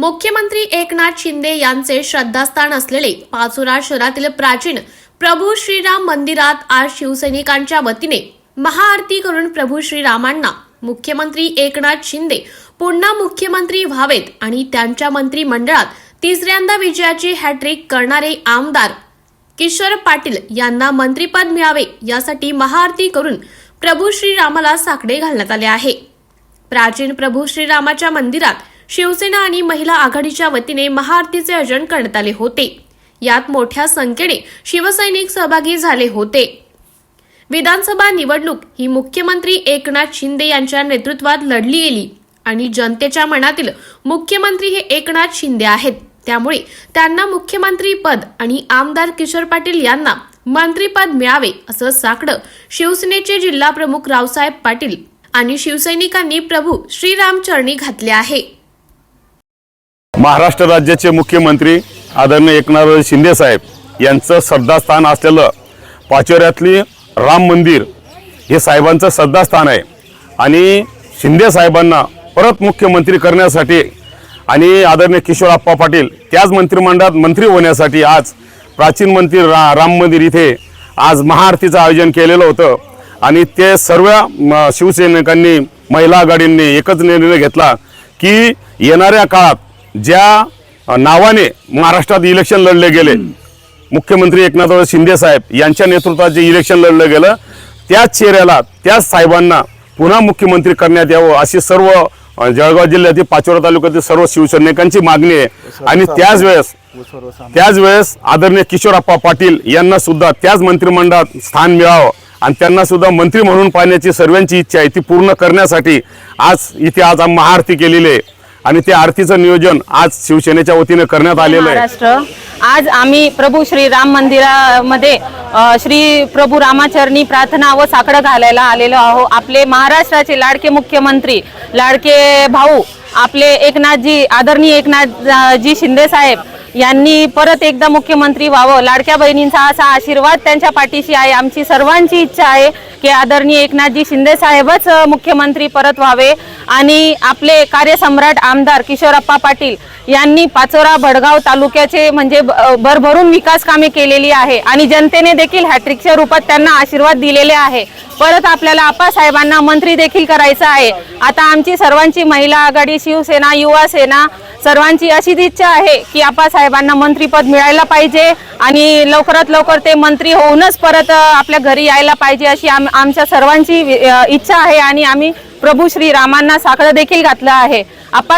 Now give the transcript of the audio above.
मुख्यमंत्री एकनाथ शिंदे यांचे श्रद्धास्थान असलेले पाचोरा शहरातील प्राचीन प्रभू श्रीराम मंदिरात आज शिवसैनिकांच्या वतीने महाआरती करून प्रभू श्रीरामांना मुख्यमंत्री एकनाथ शिंदे पुन्हा मुख्यमंत्री व्हावेत आणि त्यांच्या मंत्रिमंडळात तिसऱ्यांदा विजयाची हॅट्रिक करणारे आमदार किशोर पाटील यांना मंत्रीपद मिळावे यासाठी महाआरती करून प्रभू श्रीरामाला साकडे घालण्यात आले आहे. प्राचीन प्रभू श्रीरामाच्या मंदिरात शिवसेना आणि महिला आघाडीच्या वतीने महाआरतीचे आयोजन करण्यात आले होते. यात मोठ्या संख्येने शिवसैनिक सहभागी झाले होते. विधानसभा निवडणूक ही मुख्यमंत्री एकनाथ शिंदे यांच्या नेतृत्वात लढली गेली आणि जनतेच्या मनातील मुख्यमंत्री हे एकनाथ शिंदे आहेत. त्यामुळे त्यांना मुख्यमंत्री पद आणि आमदार किशोर पाटील यांना मंत्रीपद मिळावे असं साकडं शिवसेनेचे जिल्हा प्रमुख रावसाहेब पाटील आणि शिवसैनिकांनी प्रभू श्रीरामचरणी घातले आहे. महाराष्ट्र राज्याचे मुख्यमंत्री आदरणीय एकनाथ शिंदे साहेब यांचं श्रद्धास्थान असलेलं पाचोऱ्यातली राम मंदिर हे साहेबांचं श्रद्धास्थान आहे. आणि शिंदे साहेबांना परत मुख्यमंत्री करण्यासाठी आणि आदरणीय किशोरप्पा पाटील त्याच मंत्रिमंडळात मंत्री होण्यासाठी आज प्राचीन मंदिर रा राम मंदिर इथे आज महाआरतीचं आयोजन केलेलं होतं. आणि ते सर्व म, शिवसैनिकांनी महिला आघाडींनी एकच निर्णय घेतला की येणाऱ्या काळात ज्या नावाने महाराष्ट्रात इलेक्शन लढले गेले. मुख्यमंत्री एकनाथ शिंदे साहेब यांच्या नेतृत्वात जे इलेक्शन लढलं गेलं त्याच चेहऱ्याला त्याच साहेबांना पुन्हा मुख्यमंत्री करण्यात यावं अशी सर्व जळगाव जिल्ह्यातील पाचोरा तालुक्यातील सर्व शिवसैनिकांची मागणी आहे. आणि त्याच वेळेस त्याच वेळेस आदरणीय किशोरप्पा पाटील यांना सुद्धा त्याच मंत्रिमंडळात स्थान मिळावं आणि त्यांना सुद्धा मंत्री म्हणून पाहण्याची सर्वांची इच्छा आहे. ती पूर्ण करण्यासाठी आज इथे आज आम्ही महाआरती केलेली आहे. आणि त्या आरतीचं नियोजन आज शिवसेनेच्या वतीने करण्यात आलेलं आहे. महाराष्ट्र. आज आम्ही प्रभू श्री राम मंदिरामध्ये अ, श्री प्रभू रामाचरणी प्रार्थना व साकडं घालायला आलेलो आहो. आपले महाराष्ट्राचे लाडके मुख्यमंत्री लाडके भाऊ आपले एकनाथजी आदरणीय एकनाथजी शिंदे साहेब यांनी परत एकदा मुख्यमंत्री व्हावं. लाडक्या बहिणींचा असा आशीर्वाद त्यांच्या पाठीशी आहे. आमची सर्वांची इच्छा आहे की आदरणीय एकनाथजी शिंदे साहेबच मुख्यमंत्री परत व्हावे. आणि आपले कार्यसम्राट आमदार किशोरप्पा पाटील यांनी पाचोरा भडगाव तालुक्याचे म्हणजे भरभरून विकास कामे केलेली आहे. आणि जनतेने देखील हॅट्रिकच्या रूपात त्यांना आशीर्वाद दिलेले आहे. परत आपल्याला आप्पासाहेबांना मंत्री देखील करायचं आहे. आता आमची सर्वांची महिला आघाडी शिवसेना युवा सेना सर्वांची अशीच इच्छा आहे की आप्पासाहेबांना मंत्रीपद मिळायला पाहिजे आणि लवकरात लवकर ते मंत्री होऊनच परत आपल्या घरी यायला पाहिजे अशी आम आमच्या सर्वांची इच्छा आहे आणि आम्ही प्रभू श्री रामांना साकडं देखील घातलं आहे. आपण